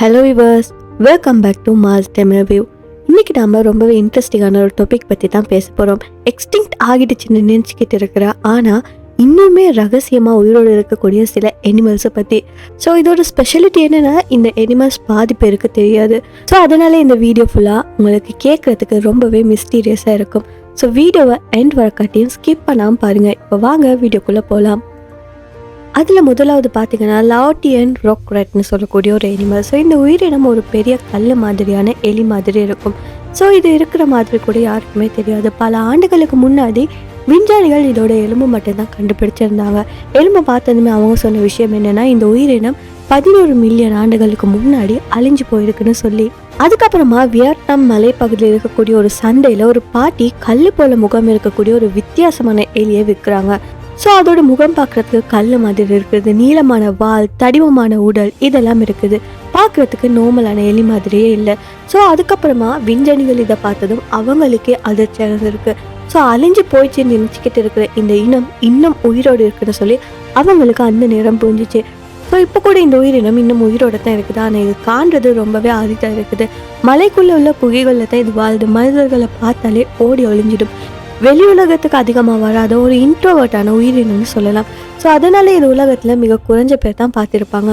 Hello viewers welcome back to mass time review இன்றைக்கி நாம் ரொம்பவே இன்ட்ரெஸ்டிங்கான ஒரு டாபிக் பற்றி தான் பேச போகிறோம் எக்ஸ்டிங்க்ட் ஆகிடுச்சுன்னு நினச்சிக்கிட்டு இருக்கிற ஆனால் இன்னுமே ரகசியமாக உயிரோடு இருக்கக்கூடிய சில எனிமல்ஸை பற்றி ஸோ இதோட ஸ்பெஷலிட்டி என்னென்னா இந்த எனிமல்ஸ் பாதி பேருக்கு தெரியாது. ஸோ அதனால் இந்த வீடியோ ஃபுல்லாக உங்களுக்கு கேட்குறதுக்கு ரொம்பவே மிஸ்டீரியஸாக இருக்கும். ஸோ வீடியோவை எண்ட் வரக்காட்டியும் ஸ்கிப் பண்ணாமல் பாருங்கள் இப்போ வாங்க வீடியோக்குள்ளே போகலாம் அதில் முதலாவது பார்த்தீங்கன்னா லாட்டியன் ராக் ரெட்னு சொல்லக்கூடிய ஒரு எனிமல் ஸோ இந்த உயிரினம் ஒரு பெரிய கல் மாதிரியான எலி மாதிரி இருக்கும். ஸோ இது இருக்கிற மாதிரி கூட யாருக்குமே தெரியாது. பல ஆண்டுகளுக்கு முன்னாடி விஞ்ஞானிகள் இதோட எலும்பு மட்டும்தான் கண்டுபிடிச்சிருந்தாங்க. எலும்பை பார்த்ததுமே அவங்க சொன்ன விஷயம் என்னென்னா இந்த உயிரினம் பதினோரு மில்லியன் ஆண்டுகளுக்கு முன்னாடி அழிஞ்சு போயிருக்குன்னு சொல்லி. அதுக்கப்புறமா வியட்நாம் மலைப்பகுதியில் இருக்கக்கூடிய ஒரு சந்தையில் ஒரு பாட்டி கல் போல முகம் இருக்கக்கூடிய ஒரு வித்தியாசமான எலியை விற்கிறாங்க. ஸோ அதோட முகம் பார்க்கறதுக்கு கல் மாதிரி இருக்குது நீளமான வால் தடிவமான உடல் இதெல்லாம் இருக்குது. பார்க்கறதுக்கு நோமலான எலி மாதிரியே இல்லை. ஸோ அதுக்கப்புறமா விஞ்ஞானிகள் இதை பார்த்ததும் அவங்களுக்கே அதிர்ச்சியாக இருக்கு. ஸோ அழிஞ்சு போயிடுச்சுன்னு நினச்சிக்கிட்டு இருக்கிற இந்த இனம் இன்னும் உயிரோடு இருக்குன்னு சொல்லி அவங்களுக்கு அந்த நேரம் புரிஞ்சிச்சு. ஸோ இப்போ கூட இந்த உயிரினம் இன்னும் உயிரோட தான் இருக்குது. ஆனால் இது காண்றது ரொம்பவே அரிதாக இருக்குது. மலைக்குள்ளே உள்ள குகைகளில் தான் இது வாழ்து மனிதர்களை பார்த்தாலே ஓடி ஒளிஞ்சிடும். வெளி உலகத்துக்கு அதிகமாக வராத ஒரு இன்ட்ரோவர்ட்டான உயிரினம்னு சொல்லலாம். ஸோ அதனால இது உலகத்தில் மிக குறைஞ்ச பேர் தான் பார்த்துருப்பாங்க.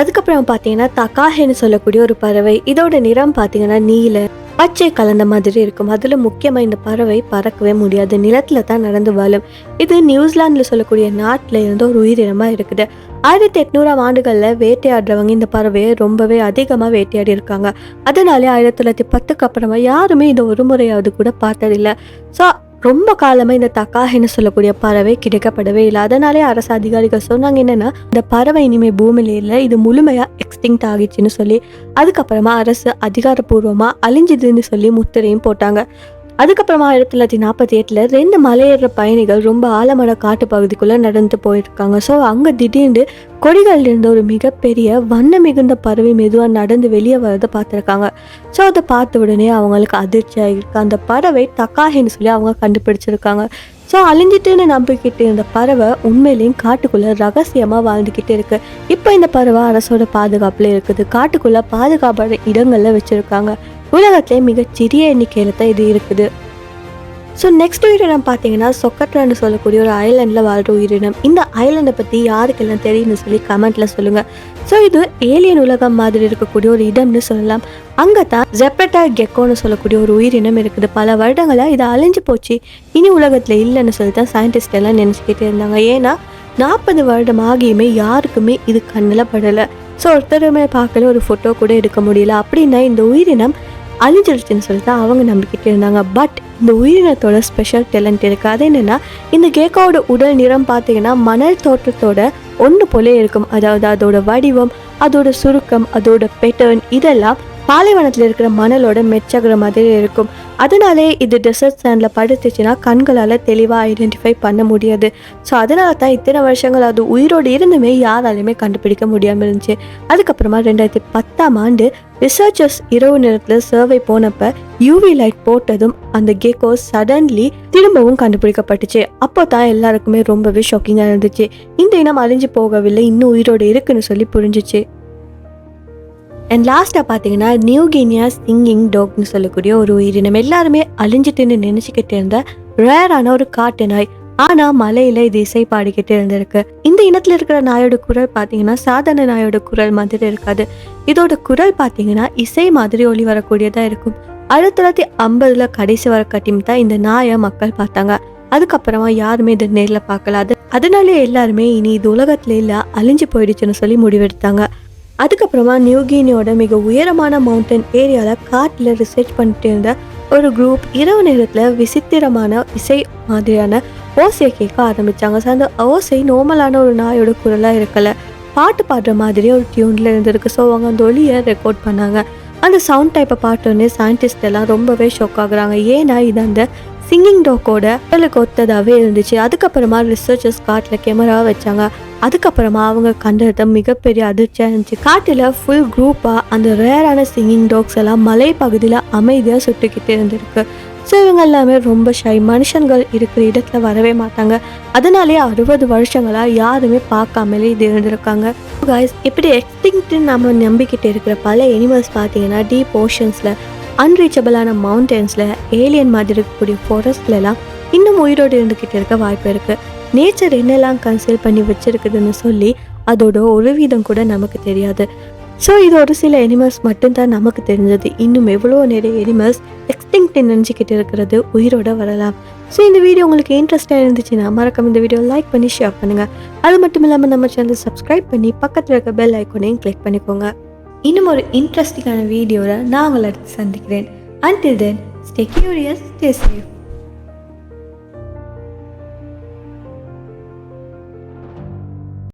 அதுக்கப்புறம் பார்த்தீங்கன்னா தக்காஹேன்னு சொல்லக்கூடிய ஒரு பறவை. இதோட நிறம் பார்த்தீங்கன்னா நீல. பச்சை கலந்த மாதிரி இருக்கும். அதில் முக்கியமாக இந்த பறவை பறக்கவே முடியாது. நிலத்தில் தான் நடந்து வாழும். இது நியூசிலாண்டில் சொல்லக்கூடிய நாட்டில் இருந்து ஒரு உயிரினமாக இருக்குது. ஆயிரத்தி எட்நூறாம் ஆண்டுகளில் வேட்டையாடுறவங்க இந்த பறவையை ரொம்பவே அதிகமாக வேட்டையாடி இருக்காங்க. அதனாலே ஆயிரத்தி தொள்ளாயிரத்தி பத்துக்கு அப்புறமா யாருமே இதை ஒரு முறையாவது கூட பார்த்ததில்லை. ஸோ ரொம்ப காலமா இந்த தக்காஹின்னு சொல்லக்கூடிய பறவை கிடைக்கப்படவே இல்லை. அதனாலே அரசு அதிகாரிகள் சொன்னாங்க என்னன்னா இந்த பறவை இனிமே பூமியில இல்லை இது முழுமையா எக்ஸ்டிங்க்ட் ஆகிடுச்சுன்னு சொல்லி அதுக்கப்புறமா அரசு அதிகாரப்பூர்வமா அழிஞ்சுதுன்னு சொல்லி முத்திரையும் போட்டாங்க. அதுக்கப்புறமா ஆயிரத்தி தொள்ளாயிரத்தி நாற்பத்தி எட்டில் ரெண்டு மலையேற பயணிகள் ரொம்ப ஆலமர காட்டு பகுதிக்குள்ளே நடந்து போயிருக்காங்க. ஸோ அங்கே திடீர்னு கொடிகள் இருந்த ஒரு மிகப்பெரிய வண்ண மிகுந்த பறவை மெதுவாக நடந்து வெளியே வரதை பார்த்துருக்காங்க. ஸோ அதை பார்த்த உடனே அவங்களுக்கு அதிர்ச்சி ஆகிருக்கு அந்த பறவை தக்காஹின்னு சொல்லி அவங்க கண்டுபிடிச்சிருக்காங்க. ஸோ அழிஞ்சிட்டுன்னு நம்பிக்கிட்டு இருந்த பறவை உண்மையிலேயும் காட்டுக்குள்ளே ரகசியமாக வாழ்ந்துக்கிட்டு இருக்கு. இப்போ இந்த பறவை அரசோட பாதுகாப்பில் இருக்குது. காட்டுக்குள்ளே பாதுகாப்பான இடங்களில் வச்சுருக்காங்க. உலகத்திலே மிகச் சிறிய எண்ணிக்கையில் தான் இது இருக்குது. ஸோ நெக்ஸ்ட் உயிரினம் பார்த்தீங்கன்னா சொக்கட்ரான்னு சொல்லக்கூடிய ஒரு ஐலாண்டில் வாழ்கிற உயிரினம். இந்த ஐலாண்டை பற்றி யாருக்கெல்லாம் தெரியும்னு சொல்லி கமெண்ட்டில் சொல்லுங்கள் ஸோ இது ஏலியன் உலகம் மாதிரி இருக்கக்கூடிய ஒரு இடம்னு சொல்லலாம். அங்கே தான் ஜெப்ரட்டா கெக்கோன்னு சொல்லக்கூடிய ஒரு உயிரினம் இருக்குது. பல வருடங்களாக இது அழிஞ்சு போச்சு. இனி உலகத்தில் இல்லைன்னு சொல்லி தான் சயின்டிஸ்ட் எல்லாம் நினச்சிக்கிட்டே இருந்தாங்க. ஏன்னா நாற்பது வருடம் ஆகியுமே யாருக்குமே இது கண்ணில் படலை. ஸோ ஒருத்தருமே பார்க்கல ஒரு ஃபோட்டோ கூட எடுக்க முடியல. அப்படின்னா இந்த உயிரினம் அழிஞ்சிருச்சுன்னு சொல்லிட்டு அவங்க நம்பிக்கிட்டு இருந்தாங்க. பட் இந்த உயிரினத்தோட ஸ்பெஷல் டேலண்ட் இருக்குது அது என்னென்னா இந்த கேக்காவோட உடல் நிறம் பார்த்தீங்கன்னா மணல் தோற்றத்தோட ஒன்று போலே இருக்கும். அதாவது அதோட வடிவம் அதோட சுருக்கம் அதோட பேட்டர்ன் இதெல்லாம் பாலைவனத்தில் இருக்கிற மணலோட மெச்சகிற மாதிரி இருக்கும். அதனாலே இது டெசர்ட் சேண்டில் படுத்துச்சுன்னா கண்களால் தெளிவாக ஐடென்டிஃபை பண்ண முடியாது. ஸோ அதனால தான் இத்தனை வருஷங்கள் அது உயிரோடு இருந்துமே யாராலையுமே கண்டுபிடிக்க முடியாமல் இருந்துச்சு. அதுக்கப்புறமா ரெண்டாயிரத்தி பத்தாம் ஆண்டு ரிசர்ச்சர்ஸ் இரவு நேரத்தில் சர்வே போனப்ப யூவி லைட் போட்டதும் அந்த கேக்கோ சடன்லி திரும்பவும் கண்டுபிடிக்கப்பட்டுச்சு. அப்போ தான் எல்லாருக்குமே ரொம்பவே ஷாக்கிங்காக இருந்துச்சு. இந்த இனம் அழிஞ்சு போகவில்லை இன்னும் உயிரோடு இருக்குன்னு சொல்லி புரிஞ்சிச்சு. அண்ட் லாஸ்ட்டாக பார்த்தீங்கன்னா நியூ கினியா சிங்கிங் டாக்னு சொல்லக்கூடிய ஒரு உயிரினம். எல்லாருமே அழிஞ்சிட்டுன்னு நினச்சிக்கிட்டு இருந்த ரேரான ஒரு காட்டு நாய் ஆனால் மலையில் இது இசை பாடிக்கிட்டு இருந்திருக்கு. இந்த இனத்தில் இருக்கிற நாயோட குரல் பார்த்தீங்கன்னா சாதாரண நாயோட குரல் மாதிரி இருக்காது. இதோட குரல் பார்த்தீங்கன்னா இசை மாதிரி ஒளி வரக்கூடியதாக இருக்கும். ஆயிரத்தி தொள்ளாயிரத்தி ஐம்பதுல கடைசி வர கட்டியும் தான் இந்த நாயை மக்கள் பார்த்தாங்க. அதுக்கப்புறமா யாருமே இதை நேரில் பார்க்கல. அது அதனாலே எல்லாருமே இனி இது உலகத்துல இல்லை அழிஞ்சு போயிடுச்சுன்னு சொல்லி முடிவெடுத்தாங்க. அதுக்கப்புறமா நியூகினியோட மிக உயரமான மவுண்டன் ஏரியாவில் காட்டில் ரிசர்ச் பண்ணிட்டு இருந்த ஒரு குரூப் இரவு நேரத்தில் விசித்திரமான இசை மாதிரியான ஓசையை கேட்க ஆரம்பித்தாங்க ஸோ அந்த ஓசை நார்மலான ஒரு நாயோட குரலாக இருக்கலை. பாட்டு பாடுற மாதிரியே ஒரு டியூனில் இருந்திருக்கு. ஸோ அவங்க அந்த ஒலியை ரெக்கார்ட் பண்ணாங்க. அந்த சவுண்ட் டைப்பை பாட்டோடனே சயின்டிஸ்ட் எல்லாம் ரொம்பவே ஷாக் ஆகுறாங்க. ஏன்னா இது அந்த சிங்கிங் டாக்கோட உடலுக்கு ஒத்ததாகவே இருந்துச்சு. அதுக்கப்புறமா ரிசர்ச்சர்ஸ் காட்டில் கேமரா வச்சாங்க. அதுக்கப்புறமா அவங்க கண்டது மிகப்பெரிய அதிர்ச்சியாக இருந்துச்சு. காட்டில் ஃபுல் குரூப்பாக அந்த ரேரான சிங்கிங் டாக்ஸ் எல்லாம் மலை பகுதியில் அமைதியாக சுட்டுக்கிட்டு இருந்திருக்கு. ஸோ இவங்க எல்லாமே ரொம்ப ஷை மனுஷன்கள் இருக்கிற இடத்துல வரவே மாட்டாங்க. அதனாலே அறுபது வருஷங்களாக யாருமே பார்க்காமலே இது இருந்திருக்காங்க. காய்ஸ் இப்படி எக்ஸ்டிங்க்ட்னு நம்ம நம்பிக்கிட்டு இருக்கிற பல எனிமல்ஸ் பார்த்தீங்கன்னா டீப் ஓஷன்ஸில் அன்ரீச்சபிளான மவுண்டன்ஸில் ஏலியன் மாதிரி இருக்கக்கூடிய ஃபாரஸ்ட்லலாம் இன்னும் உயிரோடு இருந்துக்கிட்டு இருக்க வாய்ப்பு இருக்குது நேச்சர் என்னெல்லாம் கன்சில் பண்ணி வச்சுருக்குதுன்னு சொல்லி அதோட ஒரு வீதம் கூட நமக்கு தெரியாது. ஸோ இது ஒரு சில எனிமல்ஸ் மட்டும்தான் நமக்கு தெரிஞ்சது. இன்னும் எவ்வளோ நிறைய எனிமல்ஸ் எக்ஸ்டிங்க்ட் நினச்சிக்கிட்டு இருக்கிறது உயிரோட வரலாம். ஸோ இந்த வீடியோ உங்களுக்கு இன்ட்ரெஸ்டாக இருந்துச்சுன்னா மறக்காம இந்த வீடியோ லைக் பண்ணி ஷேர் பண்ணுங்கள் அது மட்டும் இல்லாமல் நம்ம சேனல் சப்ஸ்கிரைப் பண்ணி பக்கத்தில் இருக்க பெல் ஐக்கோனையும் கிளிக் பண்ணிக்கோங்க. இன்னும் ஒரு இன்ட்ரெஸ்டிங்கான வீடியோவில் நான் உங்களை சந்திக்கிறேன். Until then stay curious stay safe